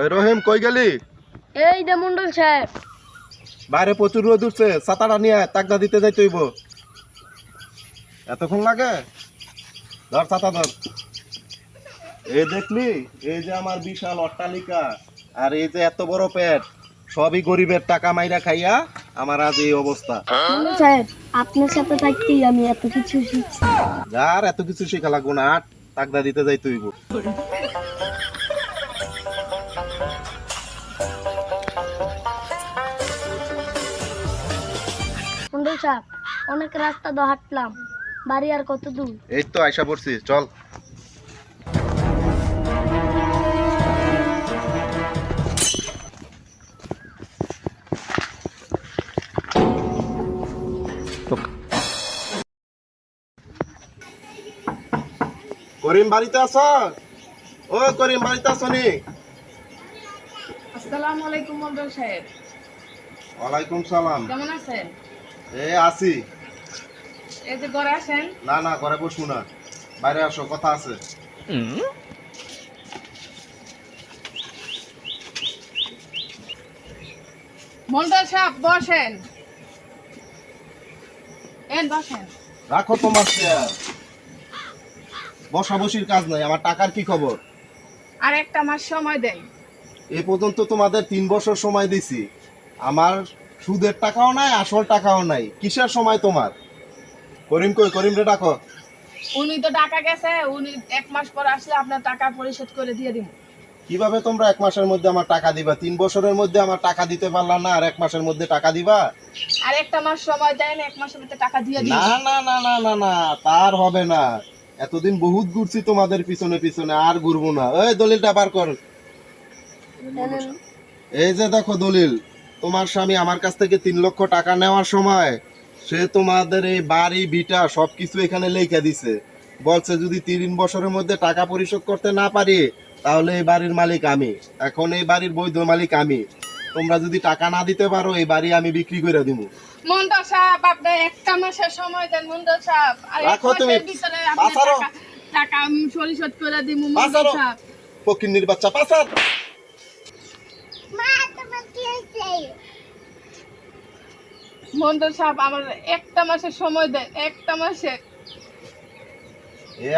ওই রহিম কই গেলি? এই যে মন্ডল সাহেব। বাইরে প্রচুর রোদ উঠছে ছাতাটা নিয়ে তাকদা দিতে যাই তৈব এতক্ষণ লাগে? ধর ছাতা ধর। এই দেখলি এই যে আমার বিশাল অট্টালিকা আর এই যে এত বড় পেট সবই গরিবের টাকা মাইরা খাইয়া আমার আজ এই অবস্থা। সাহেব আপনার সাথে থাকতেই আমি এত কিছু শিখছি। যার এত কিছু শেখা লাগবো না আট তাকদা দিতে যাই তৈব মন্ডল সাহেব অনেক রাস্তা তো হাঁটলাম। বাড়ি আর কত দূর? এই তো আয়সা পড়ছি চল। করিম বাড়িতে আছ? ও করিম বাড়িতে আছ নি? আসসালামু আলাইকুম মন্ডল সাহেব। ওয়ালাইকুম সালাম। কেমন আছেন? এ এই যে ঘরে আসেন। না না ঘরে বসবো না। বাইরে আসো কথা আছে। মন্ডল সাহেব বসেন। এন বসেন। রাখো তোমার চেয়ার বসা বসির কাজ নাই আমার টাকার কি খবর? আর একটা মাস সময় দেন এ পর্যন্ত তোমাদের তিন বছর সময় দিছি। আমার সুদের টাকাও নাই আসল টাকাও নাই। কিসের সময় তোমার? করিম কই করিম রে ডাকো। উনি তো টাকা গেছে উনি এক মাস পর আসলে আপনার টাকা পরিশোধ করে দিয়ে দিব। কীভাবে তোমরা এক মাসের মধ্যে আমার টাকা দিবা? তিন বছরের মধ্যে আমার টাকা দিতে পারলাম না আর এক মাসের মধ্যে টাকা দিবা? আর একটা মাস সময় দেন এক মাসের মধ্যে টাকা দিয়ে দিন না না না না না না তার হবে না। এতদিন বহুত ঘুরছি তোমাদের পিছনে পিছনে আর ঘুরবো না। এই দলিলটা বার কর। এই যে দেখো দলিল তোমার স্বামী আমার কাছ থেকে তিন লক্ষ টাকা নেওয়ার সময় সে তোমাদের এই বাড়ি ভিটা সবকিছু এখানে লেখা দিছে। বলছে যদি তিন বছরের মধ্যে টাকা পরিশোধ করতে না পারি তাহলে এই বাড়ির মালিক আমি। এখন এই বাড়ির বৈধ মালিক আমি। তোমরা যদি টাকা না দিতে পারো এই বাড়ি আমি বিক্রি করে দিব মন্ডল সাহেব আপনি একটা মাসের সময় দেন মন্ডল সাহেব আর এক রাখো তুমি। মাসের ভিতরে আপনি টাকা- টাকা আমি পরিশোধ করে দিব মন্ডল সাহেব ফকিন্নির বাচ্চা পাসার। মন্ডল সাহেব আমার একটা মাসের সময় দেন একটা মাসে।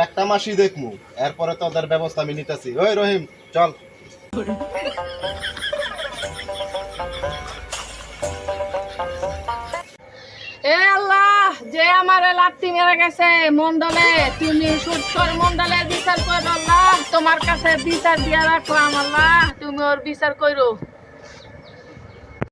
একটা মাসই দেখমু এরপরে তো ওদের ব্যবস্থা আমি নিতেছি। ওই রহিম চল। এ আল্লাহ যে আমার লাত্তি মেরে গেছে মন্ডলে তুমি সুৎকর মন্ডলের বিচার করো আল্লাহ। তোমার কাছে বিচার দিয়া রাখলাম আল্লাহ তুমি ওর বিচার করো